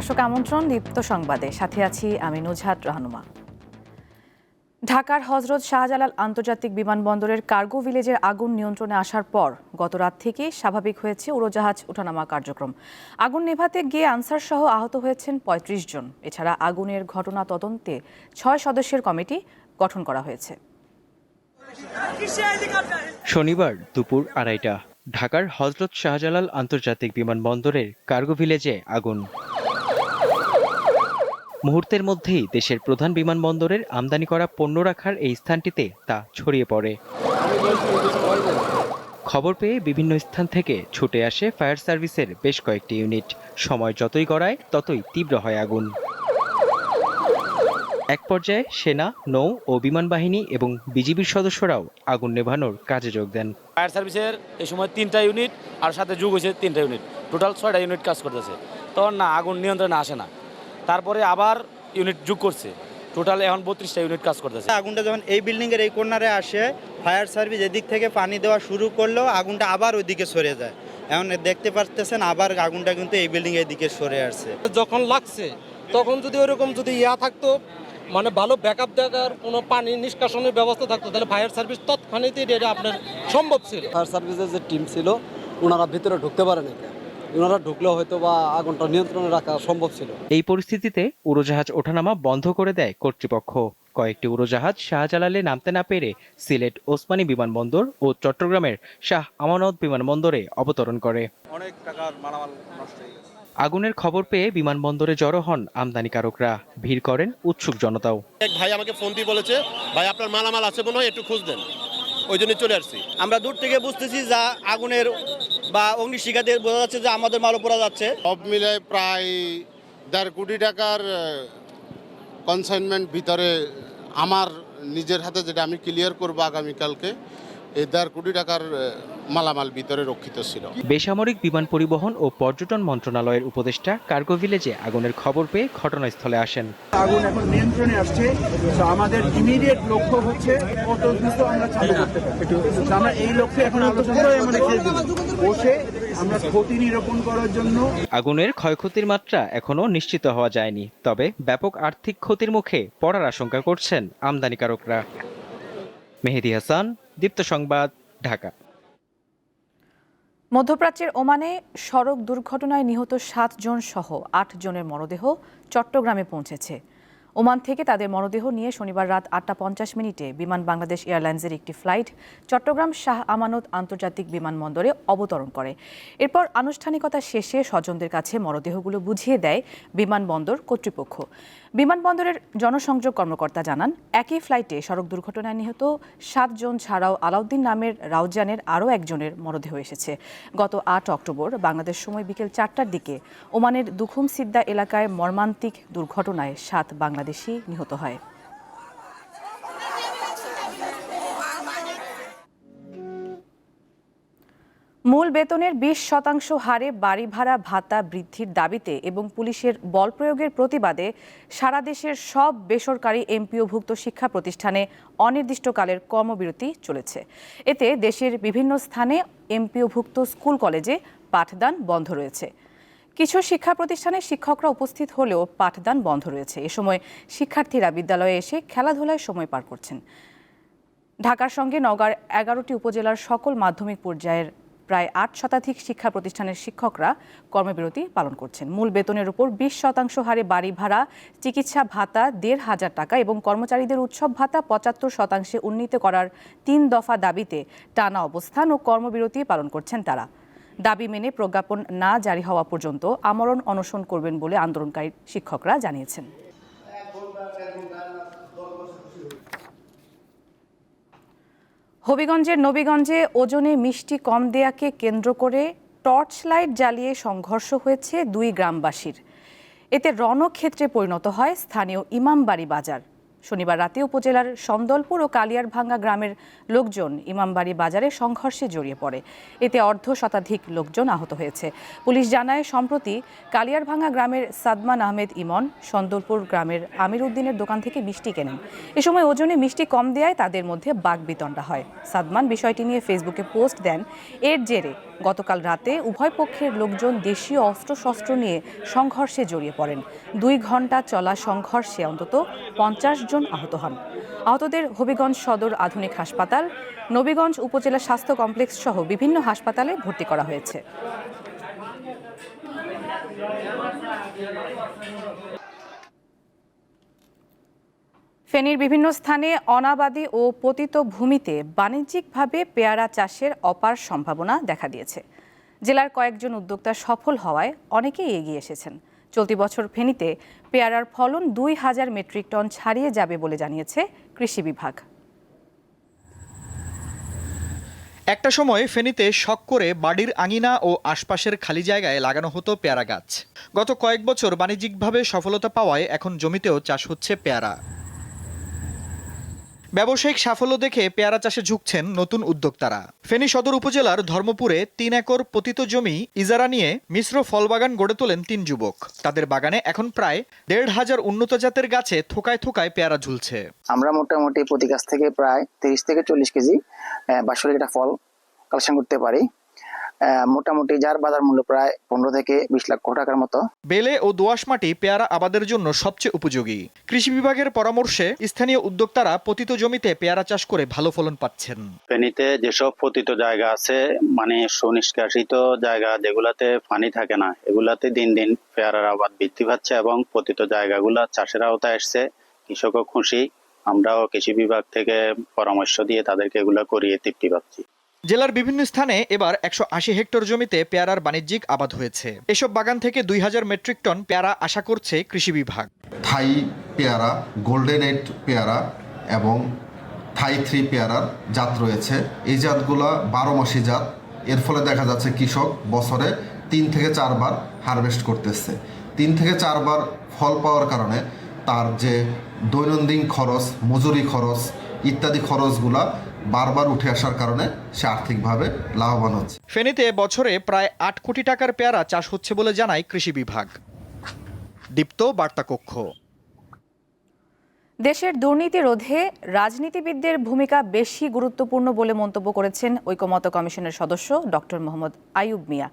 দর্শক আমন্ত্রণ দীপ্ত সংবাদে। সাথে আছি আমি নুজহাত রাহনুমা। ঢাকার হজরত শাহজালাল আন্তর্জাতিক বিমানবন্দরের কার্গো ভিলেজের আগুন নিয়ন্ত্রণে আসার পর গত রাত থেকে স্বাভাবিক হয়েছে উড়োজাহাজ ওঠানামা কার্যক্রম। আগুন নেভাতে গিয়ে আনসার সহ আহত হয়েছেন পঁয়ত্রিশ জন। এছাড়া আগুনের ঘটনা তদন্তে ছয় সদস্যের কমিটি গঠন করা হয়েছে। শনিবার দুপুর আড়াইটা, ঢাকার হজরত শাহজালাল আন্তর্জাতিক বিমানবন্দরের কার্গো ভিলেজে আগুন। মুহূর্তের মধ্যেই দেশের প্রধান বিমানবন্দরের আমদানি করা পণ্য রাখার এই স্থানটিতে তা ছড়িয়ে পড়ে। খবর পেয়ে বিভিন্ন স্থান থেকে ছুটে আসে ফায়ার সার্ভিসের বেশ কয়েকটি ইউনিট। সময় যতই গড়ায়, ততই তীব্র হয় আগুন। এক পর্যায়ে সেনা, নৌ ও বিমান বাহিনী এবং বিজিবির সদস্যরাও আগুন নেভানোর কাজে যোগ দেন। ফায়ার সার্ভিসের এই সময় তিনটা ইউনিট আর সাথে যুগ হয়েছে তিনটা ইউনিট। টোটাল ছয়টা ইউনিট কাজ করতেছে। তখন না, আগুন নিয়ন্ত্রণে আসে না। তারপরে আবার ইউনিট যোগ করছে। টোটাল এখন বত্রিশটা ইউনিট কাজ করতেছে। আগুনটা যখন এই বিল্ডিংয়ের এই কর্নারে আসে ফায়ার সার্ভিস এদিক থেকে পানি দেওয়া শুরু করলেও আগুনটা আবার ওইদিকে সরে যায়। এখন দেখতে পারতেছেন আবার আগুনটা কিন্তু এই বিল্ডিং এর দিকে সরে আসছে। যখন লাগছে তখন যদি ওরকম যদি ইয়া থাকতো মানে ভালো ব্যাকআপ দেওয়ার কোনো পানি নিষ্কাশনের ব্যবস্থা থাকতো তাহলে ফায়ার সার্ভিস তৎক্ষণিত এটা আপনার সম্ভব ছিল। ফায়ার সার্ভিসের যে টিম ছিল ওনারা ভিতরে ঢুকতে পারে না ওনারা ঢুকলেও হয়তো বা আগুনটা নিয়ন্ত্রণে রাখা সম্ভব ছিল। এই পরিস্থিতিতে উড়োজাহাজ ওঠানামা বন্ধ করে দেয় কর্তৃপক্ষ। কয়েকটি উড়োজাহাজ শাহজালালে নামতে না পেরে সিলেট ওসমানী বিমানবন্দর ও চট্টগ্রামের শাহ আমানত বিমানবন্দরে অবতরণ করে। অনেক টাকার মালামাল নষ্ট হয়ে গেছে। আগুনের খবর পেয়ে বিমানবন্দরে জড়ো হন আমদানিকারকরা। ভিড় করেন উৎসুক জনতাও। এক ভাই আমাকে ফোন দিয়ে বলেছে ভাই আপনার মালামাল আছে মনে হয় একটু খোঁজ দেন ওই জন্য চলে আসছি। আমরা দূর থেকে বুঝতেছি যা আগুনের বা অগ্নিশিখা দিয়ে বোঝা যাচ্ছে যে আমাদের মালও পড়া যাচ্ছে। সব মিলে প্রায় দেড় কোটি টাকার কনসাইনমেন্ট ভিতরে আমার নিজের হাতে যেটা আমি ক্লিয়ার করব আগামীকালকে এই দেড় কোটি টাকার মালামাল ভিতরে রক্ষিত ছিল। বেসামরিক বিমান পরিবহন ও পর্যটন মন্ত্রণালয়ের উপদেষ্টা কার্গো ভিলেজে আগুনের খবর পেয়ে ঘটনাস্থলে আসেন। আগুন এখন নিয়ন্ত্রণে আসছে তো আমাদের ইমিডিয়েট লক্ষ্য হচ্ছে কত দ্রুত আমরা চালু করতে পারি। আমরা এই লক্ষ্যে এখন আলোচনা আমরা বসে আমরা ক্ষতি নিরূপণ করার জন্য আগুনের ক্ষয়ক্ষতির মাত্রা এখনও নিশ্চিত হওয়া যায়নি তবে ব্যাপক আর্থিক ক্ষতির মুখে পড়ার আশঙ্কা করছেন আমদানিকারকরা। মেহেদি হাসান দীপ্ত সংবাদ, ঢাকা। মধ্যপ্রাচ্যের ওমানে সড়ক দুর্ঘটনায় নিহত সাত জন সহ আট জনের মরদেহ চট্টগ্রামে পৌঁছেছে। ওমান থেকে তাদের মরদেহ নিয়ে শনিবার রাত আটটা পঞ্চাশ মিনিটে বিমান বাংলাদেশ এয়ারলাইন্সের একটি ফ্লাইট চট্টগ্রাম শাহ আমানত আন্তর্জাতিক বিমানবন্দরে অবতরণ করে। এরপর আনুষ্ঠানিকতা শেষে স্বজনদের কাছে মরদেহগুলো বুঝিয়ে দেয় বিমানবন্দর কর্তৃপক্ষ। বিমানবন্দরের জনসংযোগ কর্মকর্তা জানান, একই ফ্লাইটে সড়ক দুর্ঘটনায় নিহত সাতজন ছাড়াও আলাউদ্দিন নামের রাউজানের আরও একজনের মরদেহ এসেছে। গত আট অক্টোবর বাংলাদেশ সময় বিকেল চারটার দিকে ওমানের দুখুম সিদ্দা এলাকায় মর্মান্তিক দুর্ঘটনায় সাত বাংলাদেশি নিহত হয়। মূল বেতনের বিশ শতাংশ হারে বাড়ি ভাড়া ভাতা বৃদ্ধির দাবিতে এবং পুলিশের বল প্রয়োগের প্রতিবাদে সারা দেশের সব বেসরকারি এমপিওভুক্ত শিক্ষা প্রতিষ্ঠানে অনির্দিষ্টকালের কর্মবিরতি চলেছে। এতে দেশের বিভিন্ন স্থানে এমপিওভুক্ত স্কুল কলেজে পাঠদান বন্ধ রয়েছে। কিছু শিক্ষা প্রতিষ্ঠানে শিক্ষকরা উপস্থিত হলেও পাঠদান বন্ধ রয়েছে। এ সময় শিক্ষার্থীরা বিদ্যালয়ে এসে খেলাধুলায় সময় পার করছেন। ঢাকার সঙ্গে নওগাঁর এগারোটি উপজেলার সকল মাধ্যমিক পর্যায়ের প্রায় আট শতাধিক শিক্ষা প্রতিষ্ঠানের শিক্ষকরা কর্মবিরতি পালন করছেন। মূল বেতনের উপর বিশ শতাংশ হারে বাড়ি ভাড়া, চিকিৎসা ভাতা, দেড় হাজার টাকা এবং কর্মচারীদের উৎসব ভাতা পঁচাত্তর শতাংশে উন্নীত করার তিন দফা দাবিতে টানা অবস্থান ও কর্মবিরতি পালন করছেন তারা। দাবি মেনে প্রজ্ঞাপন না জারি হওয়া পর্যন্ত আমরণ অনশন করবেন বলে আন্দোলনকারী শিক্ষকরা জানিয়েছেন। হবিগঞ্জের নবীগঞ্জে ওজনে মিষ্টি কম দেয়াকে কেন্দ্র করে টর্চ লাইট জ্বালিয়ে সংঘর্ষ হয়েছে দুই গ্রামবাসীর। এতে রণক্ষেত্রে পরিণত হয় স্থানীয় ইমামবাড়ি বাজার। শনিবার রাতে উপজেলার সন্দলপুর ও কালিয়ারভাঙ্গা গ্রামের লোকজন ইমামবাড়ি বাজারে সংঘর্ষে জড়িয়ে পড়ে। এতে অর্ধ শতাধিক লোকজন আহত হয়েছে। পুলিশ জানায়, সম্প্রতি কালিয়ারভাঙ্গা গ্রামের সাদমান আহমেদ ইমন সন্দলপুর গ্রামের আমির উদ্দিনের দোকান থেকে মিষ্টি কেনেন। এ সময় ওজনে মিষ্টি কম দেয়ায় তাদের মধ্যে বাগবিতণ্ডা হয়। সাদমান বিষয়টি নিয়ে ফেসবুকে পোস্ট দেন। এর জেরে গতকাল রাতে উভয় পক্ষের লোকজন দেশীয় অস্ত্রশস্ত্র নিয়ে সংঘর্ষে জড়িয়ে পড়েন। দুই ঘণ্টা চলা সংঘর্ষে অন্তত পঞ্চাশ জন আহত হন। আহতদের হবিগঞ্জ সদর আধুনিক হাসপাতাল, নবীগঞ্জ উপজেলা স্বাস্থ্য কমপ্লেক্স সহ বিভিন্ন হাসপাতালে ভর্তি করা হয়েছে। ফেনীর বিভিন্ন স্থানে অনাবাদী ও পতিত ভূমিতে বাণিজ্যিকভাবে পেয়ারা চাষের অপার সম্ভাবনা দেখা দিয়েছে। জেলার কয়েকজন উদ্যোক্তা সফল হওয়ায় অনেকেই এগিয়ে এসেছেন। চলতি বছর ফেনীতে পেয়ারার ফলন দুই হাজার মেট্রিক টন ছাড়িয়ে যাবে বলে জানিয়েছে কৃষি বিভাগ। একটা সময় ফেনীতে শখ করে বাড়ির আঙিনা ও আশপাশের খালি জায়গায় লাগানো হতো পেয়ারা গাছ। গত কয়েক বছর বাণিজ্যিকভাবে সফলতা পাওয়ায় এখন জমিতেও চাষ হচ্ছে পেয়ারা। ব্যবসায়িক সাফল্য দেখে পেয়ারা চাষে ঝুঁকছেন নতুন উদ্যোক্তারা। ফেনী সদর উপজেলার ধর্মপুরে তিন একর পতিত জমি ইজারা নিয়ে মিশ্র ফল বাগান গড়ে তোলেন তিন যুবক। তাদের বাগানে এখন প্রায় দেড় হাজার উন্নত জাতের গাছে থোকায় থোকায় পেয়ারা ঝুলছে। আমরা মোটামুটি প্রতি গাছ থেকে প্রায় তিরিশ থেকে চল্লিশ কেজি আহ, বাৎসরিক একটা ফল কালেকশন করতে পারি। মোটামুটি যার বাজার মূল্য প্রায় পনেরো থেকে বিশ লক্ষ টাকার মতো। বেলে ও দোআঁশ মাটি পেয়ারা আবাদের জন্য সবচেয়ে উপযোগী। কৃষি বিভাগের পরামর্শে স্থানীয় উদ্যোক্তারা পতিত জমিতে পেয়ারা চাষ করে ভালো ফলন পাচ্ছেন। ফেনীতে যেসব পতিত জায়গা আছে মানে সুনিষ্কাশিত জায়গা যেগুলাতে পানি থাকে না এগুলাতে দিন দিন পেয়ারার আবাদ বৃদ্ধি পাচ্ছে এবং পতিত জায়গাগুলা চাষের আওতায় আসছে কৃষকও খুশি আমরাও কৃষি বিভাগ থেকে পরামর্শ দিয়ে তাদেরকে এগুলা করিয়ে তৃপ্তি পাচ্ছি। জেলার বিভিন্ন স্থানে এবার একশো আশি হেক্টর জমিতে পেয়ারার বাণিজ্যিক আবাদ হয়েছে। এসব বাগান থেকে দুই হাজার মেট্রিক টন পেয়ারা আশা করছে কৃষি বিভাগ। থাই পেয়ারা, গোল্ডেন এইট পেয়ারা এবং থাই থ্রি পেয়ারার জাত রয়েছে। এই জাতগুলা বারো মাসি জাত। এর ফলে দেখা যাচ্ছে কৃষক বছরে তিন থেকে চারবার হারভেস্ট করতেছে। তিন থেকে চারবার ফল পাওয়ার কারণে তার যে দৈনন্দিন খরচ, মজুরি খরচ ইত্যাদি খরচগুলা বারবার উঠে আসার কারণে সে আর্থিকভাবে লাভবান হচ্ছে। ফেনীতে বছরে প্রায় আট কোটি টাকার পেয়ারা চাষ হচ্ছে বলে জানায় কৃষি বিভাগ। দীপ্ত বার্তা কক্ষ দেশের দুর্নীতি রোধে রাজনীতিবিদদের ভূমিকা বেশি গুরুত্বপূর্ণ বলে মন্তব্য করেছেন ঐকমত্য কমিশনের সদস্য ডক্টর মোহাম্মদ আইয়ুব মিয়া।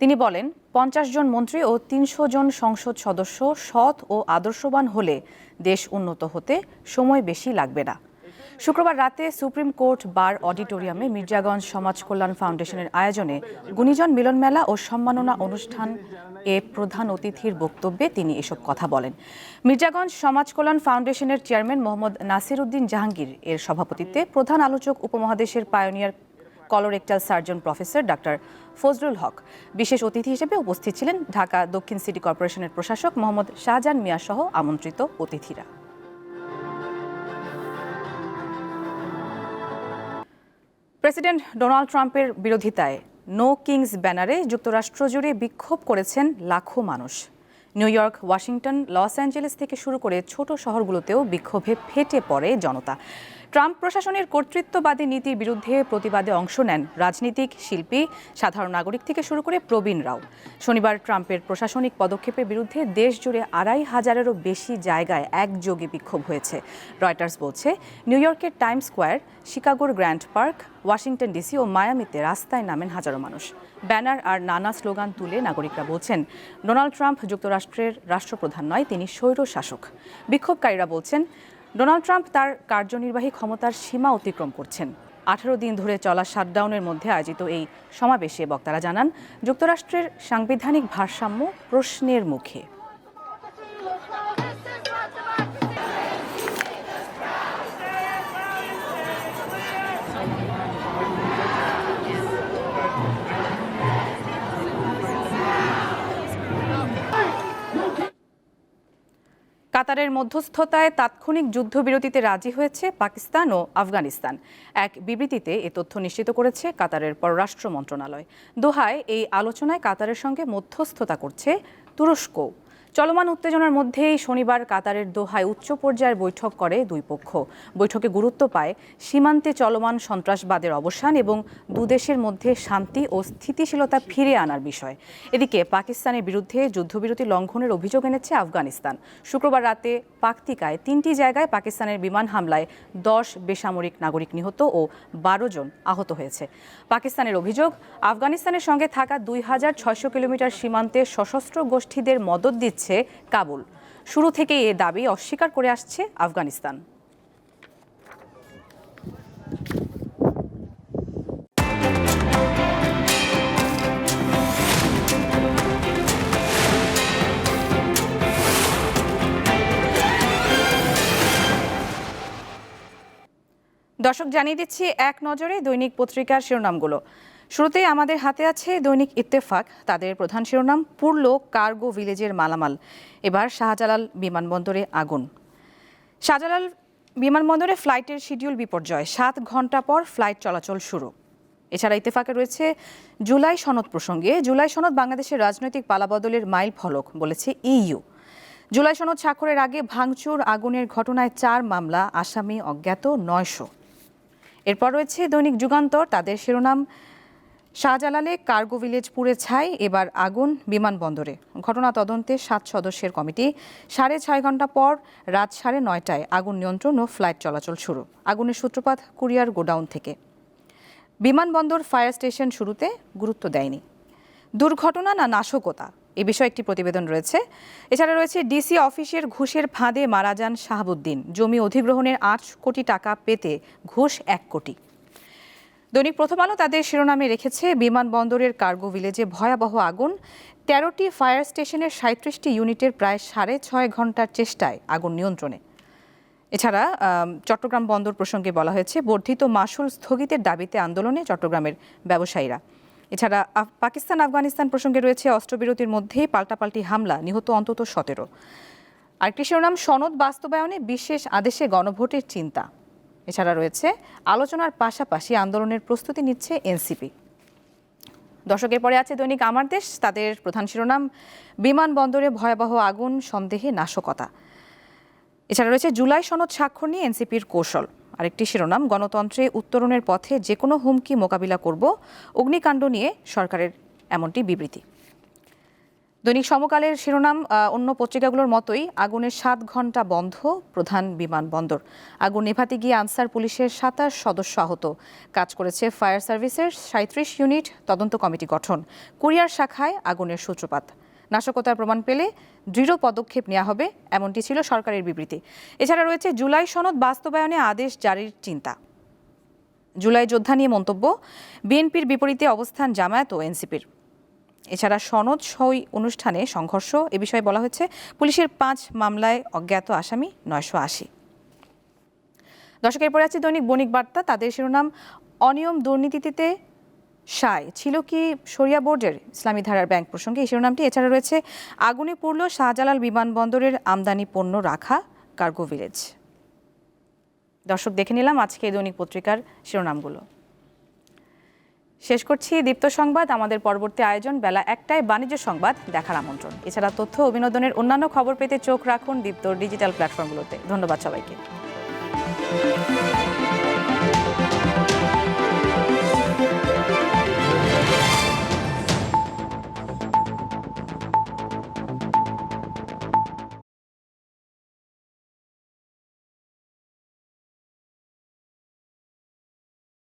তিনি বলেন পঞ্চাশ জন মন্ত্রী ও তিনশো জন সংসদ সদস্য সৎ ও আদর্শবান হলে দেশ উন্নত হতে সময় বেশি লাগবে না। শুক্রবার রাতে সুপ্রিম কোর্ট বার অডিটোরিয়ামে মির্জাগঞ্জ সমাজ কল্যাণ ফাউন্ডেশনের আয়োজনে গুণীজন মিলন মেলা ও সম্মাননা অনুষ্ঠান এ প্রধান অতিথির বক্তব্যে তিনি এসব কথা বলেন। মির্জাগঞ্জ সমাজ কল্যাণ ফাউন্ডেশনের চেয়ারম্যান মোহাম্মদ নাসির উদ্দিন জাহাঙ্গীর এর সভাপতিত্বে প্রধান আলোচক উপমহাদেশের pioneer colorectal surgeon professor doctor Fazlul Haque. বিশেষ অতিথি হিসেবে উপস্থিত ছিলেন ঢাকা দক্ষিণ সিটি কর্পোরেশনের প্রশাসক মোহাম্মদ শাহজাহান মিয়া সহ আমন্ত্রিত অতিথিরা। প্রেসিডেন্ট ডোনাল্ড ট্রাম্পের বিরোধিতায় নো কিংস ব্যানারে যুক্তরাষ্ট্র জুড়ে বিক্ষোভ করেছেন লাখো মানুষ। New York, Washington, Los Angeles থেকে শুরু করে ছোট শহরগুলোতেও বিক্ষোভে ফেটে পড়ে জনতা। ট্রাম্প প্রশাসনের কর্তৃত্ববাদী নীতির বিরুদ্ধে প্রতিবাদে অংশ নেন রাজনীতিক শিল্পী, সাধারণ নাগরিক থেকে শুরু করে প্রবীণ রাও। শনিবার ট্রাম্পের প্রশাসনিক পদক্ষেপের বিরুদ্ধে দেশ জুড়ে আড়াই হাজারেরও বেশি জায়গায় একযোগে বিক্ষোভ হয়েছে। রয়টার্স বলছে, নিউ ইয়র্কের টাইম স্কোয়ার, শিকাগোর গ্র্যান্ড পার্ক, ওয়াশিংটন ডিসি ও মায়ামিতে রাস্তায় নামেন হাজারো মানুষ। ব্যানার আর নানা স্লোগান তুলে নাগরিকরা বলছেন, ডোনাল্ড ট্রাম্প যুক্তরাষ্ট্রের রাষ্ট্রপ্রধান নয়, তিনি স্বৈর শাসক বিক্ষোভকারীরা বলছেন ডোনাল্ড ট্রাম্প তার কার্যনির্বাহী ক্ষমতার সীমা অতিক্রম করছেন। আঠারো দিন ধরে চলা শাটডাউনের মধ্যে আয়োজিত এই সমাবেশে বক্তারা জানান, যুক্তরাষ্ট্রের সাংবিধানিক ভারসাম্য প্রশ্নের মুখে। কাতারের মধ্যস্থতায় তাৎক্ষণিক যুদ্ধবিরতিতে রাজি হয়েছে পাকিস্তান ও আফগানিস্তান। এক বিবৃতিতে এ তথ্য নিশ্চিত করেছে কাতারের পররাষ্ট্র মন্ত্রণালয়। দোহায় এই আলোচনায় কাতারের সঙ্গে মধ্যস্থতা করছে তুরস্ক চলমান উত্তেজনার মধ্যেই শনিবার কাতারের দোহায় উচ্চ পর্যায়ের বৈঠক করে দুই পক্ষ। বৈঠকে গুরুত্ব পায় সীমান্তে চলমান সন্ত্রাসবাদের অবসান এবং দুদেশের মধ্যে শান্তি ও স্থিতিশীলতা ফিরে আনার বিষয়। এদিকে পাকিস্তানের বিরুদ্ধে যুদ্ধবিরতি লঙ্ঘনের অভিযোগ এনেছে আফগানিস্তান। শুক্রবার রাতে পাকতিকায় তিনটি জায়গায় পাকিস্তানের বিমান হামলায় দশ বেসামরিক নাগরিক নিহত ও বারো জন আহত হয়েছে। পাকিস্তানের অভিযোগ, আফগানিস্তানের সঙ্গে থাকা দুই হাজার ছয়শো কিলোমিটার সীমান্তে সশস্ত্র গোষ্ঠীদের মদত দিচ্ছে কাবুল। শুরু থেকে এ দাবি অস্বীকার করে আসছে আফগানিস্তান। দর্শক, জানিয়ে দিচ্ছি এক নজরে দৈনিক পত্রিকার শিরোনামগুলো। শুরুতেই আমাদের হাতে আছে দৈনিক ইত্তেফাক। তাদের প্রধান শিরোনাম পুরল কার্গো ভিলেজের মালামাল। এবার শাহজালাল বিমানবন্দরে আগুন। শাহজালাল বিমানবন্দরে ফ্লাইটের শিডিউল বিপর্যয়। সাত ঘণ্টা পর ফ্লাইট চলাচল শুরু। এছাড়া ইত্তেফাকে রয়েছে জুলাই সনদ প্রসঙ্গে। জুলাই সনদ বাংলাদেশের রাজনৈতিক পালাবদলের মাইল ফলক, বলেছে ইইউ। জুলাই সনদ স্বাক্ষরের আগে ভাঙচুর, আগুনের ঘটনায় চার মামলা, আসামি অজ্ঞাত নয়শো। এরপর রয়েছে দৈনিক যুগান্তর। তাদের শিরোনাম শাহজালালে কার্গো ভিলেজ পুড়ে ছাই, এবার আগুন বিমানবন্দরে। ঘটনা তদন্তে সাত সদস্যের কমিটি। সাড়ে ছয় ঘণ্টা পর রাত সাড়ে নয়টায় আগুন নিয়ন্ত্রণ ও ফ্লাইট চলাচল শুরু। আগুনের সূত্রপাত কুরিয়ার গোডাউন থেকে। বিমানবন্দর ফায়ার স্টেশন শুরুতে গুরুত্ব দেয়নি। দুর্ঘটনা না নাশকতা? এ বিষয়ে একটি প্রতিবেদন রয়েছে। এছাড়া রয়েছে ডিসি অফিসের ঘুষের ফাঁদে মারা যান শাহাবুদ্দিন। জমি অধিগ্রহণের আট কোটি টাকা পেতে ঘুষ এক কোটি। দৈনিক প্রথম আলো তাদের শিরোনামে রেখেছে বিমানবন্দরের কার্গো ভিলেজে ভয়াবহ আগুন। তেরোটি ফায়ার স্টেশনের সাঁত্রিশটি ইউনিটের প্রায় সাড়ে ছয় ঘণ্টার চেষ্টায় আগুন নিয়ন্ত্রণে। এছাড়া চট্টগ্রাম বন্দর প্রসঙ্গে বলা হয়েছে, বর্ধিত মাসুল স্থগিতের দাবিতে আন্দোলনে চট্টগ্রামের ব্যবসায়ীরা। এছাড়া পাকিস্তান, আফগানিস্তান প্রসঙ্গে রয়েছে অস্ত্রবিরতির মধ্যেই পাল্টাপাল্টি হামলা, নিহত অন্তত সতেরো। আরেকটি শিরোনাম, সনদ বাস্তবায়নে বিশেষ আদেশে গণভোটের চিন্তা। এছাড়া রয়েছে আলোচনার পাশাপাশি আন্দোলনের প্রস্তুতি নিচ্ছে এনসিপি। দশকের পরে আছে দৈনিক আমার দেশ, তাদের প্রধান শিরোনাম, বিমানবন্দরে ভয়াবহ আগুন, সন্দেহে নাশকতা। এছাড়া রয়েছে জুলাই সনদ স্বাক্ষর নিয়ে এনসিপির কৌশল। আরেকটি শিরোনাম, গণতন্ত্রে উত্তরণের পথে যে কোনো হুমকি মোকাবিলা করব, অগ্নিকাণ্ড নিয়ে সরকারের এমনটি বিবৃতি। দৈনিক সমকালের শিরোনাম অন্য পত্রিকাগুলোর মতোই আগুনের সাত ঘণ্টা বন্ধ, প্রধান বিমানবন্দর আগুন নেভাতে গিয়ে আনসার পুলিশের সাতাশ সদস্য আহত। কাজ করেছে ফায়ার সার্ভিসের সাঁত্রিশ ইউনিট তদন্ত কমিটি গঠন। কুরিয়ার শাখায় আগুনের সূত্রপাত। নাশকতার প্রমাণ পেলে দৃঢ় পদক্ষেপ নেওয়া হবে, এমনটি ছিল সরকারের বিবৃতি। এছাড়া রয়েছে জুলাই সনদ বাস্তবায়নে আদেশ জারির চিন্তা। জুলাই যোদ্ধা নিয়ে মন্তব্য, বিএনপির বিপরীতে অবস্থান জামায়াত ও এনসিপির। এছাড়া সনদ সই অনুষ্ঠানে সংঘর্ষ, এ বিষয়ে বলা হয়েছে পুলিশের পাঁচ মামলায় অজ্ঞাত আসামি নয়শো আশি। দর্শকের পরে আছে দৈনিক বণিক বার্তা। তাদের শিরোনাম, অনিয়ম দুর্নীতিতে সায়। ছিল কি শরিয়া বোর্ডের ইসলামী ধারার ব্যাংক প্রসঙ্গে এই শিরোনামটি? এছাড়া রয়েছে, আগুনে পড়ল শাহজালাল বিমানবন্দরের আমদানি পণ্য রাখা, কার্গো ভিলেজ। দর্শক, দেখে নিলাম আজকে এই দৈনিক পত্রিকার শিরোনামগুলো। শেষ করছি দীপ্ত সংবাদ, আমাদের পরবর্তী আয়োজন বেলা একটায় বাণিজ্য সংবাদ দেখার আমন্ত্রণ। এছাড়া তথ্য ও বিনোদনের অন্যান্য খবর পেতে চোখ রাখুন দীপ্তর ডিজিটাল প্ল্যাটফর্মগুলোতে। ধন্যবাদ সবাইকে।